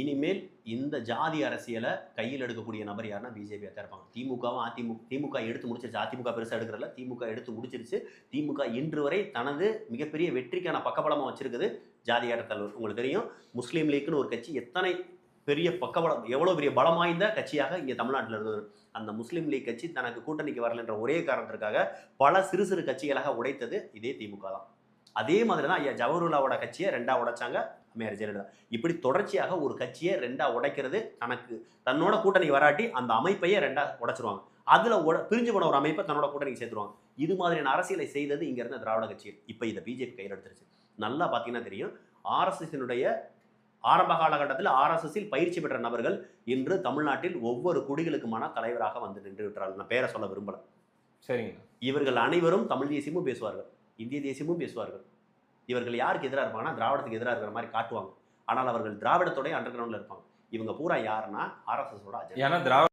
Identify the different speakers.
Speaker 1: இனிமேல் இந்த ஜாதி அரசியலை கையில் எடுக்கக்கூடிய நபர் யாருன்னா பிஜேபியாக தான் இருப்பாங்க. திமுகவும் அதிமுக திமுக எடுத்து முடிச்சிருச்சு. அதிமுக பெருசாக எடுக்கிறல திமுக எடுத்து முடிச்சிருச்சு. திமுக இன்று வரை தனது மிகப்பெரிய வெற்றிக்கான பக்கபலமாக வச்சிருக்குது ஜாதியாட்ட தலைவர். உங்களுக்கு தெரியும் முஸ்லீம் லீக்னு ஒரு கட்சி எத்தனை பெரிய பக்கபலம் எவ்வளோ பெரிய பலம் வாய்ந்த கட்சியாக இங்கே தமிழ்நாட்டில் இருந்தது. அந்த முஸ்லீம் லீக் கட்சி தனக்கு கூட்டணிக்கு வரலன்ற ஒரே காரணத்திற்காக பல சிறு சிறு கட்சிகளாக உடைத்தது இதே திமுக தான். அதே மாதிரி தான் ஐயா ஜவஹர்லாவோட கட்சியை ரெண்டா உடைச்சாங்க அம்மையார் ஜெயலலிதா. இப்படி தொடர்ச்சியாக ஒரு கட்சியை ரெண்டா உடைக்கிறது தனக்கு தன்னோட கூட்டணி வராட்டி அந்த அமைப்பையே ரெண்டா உடைச்சிருவாங்க. அதுல உட பிரிஞ்சு போன ஒரு அமைப்பை தன்னோட கூட்டணிக்கு சேர்த்துருவாங்க. இது மாதிரியான அரசியலை செய்தது இங்க இருந்த திராவிட கட்சிகள். இப்போ இதை பிஜேபி கையில் எடுத்துருச்சு. நல்லா பார்த்தீங்கன்னா தெரியும். ஆர்எஸ்எஸ்னுடைய ஆரம்ப காலகட்டத்தில் ஆர்எஸ்எஸ்ஸில் பயிற்சி பெற்ற நபர்கள் இன்று தமிழ்நாட்டில் ஒவ்வொரு குடிகளுக்குமான தலைவராக வந்து நின்று விட்டார்கள். நான் பேரை சொல்ல விரும்பல.
Speaker 2: சரிங்க.
Speaker 1: இவர்கள் அனைவரும் தமிழ் தேசியமும் பேசுவார்கள். இந்திய தேசியமும் பேசுவார்கள். இவர்கள் யாருக்கு எதிராக இருப்பாங்கன்னா திராவிடத்துக்கு எதிராக இருக்கிற மாதிரி காட்டுவாங்க. ஆனால் அவர்கள் திராவிடத்தோடய அண்டர் கிரவுண்டில் இருப்பாங்க. இவங்க பூரா யாருன்னா ஆர்எஸ்எஸோட
Speaker 2: ஏன்னா திராவிட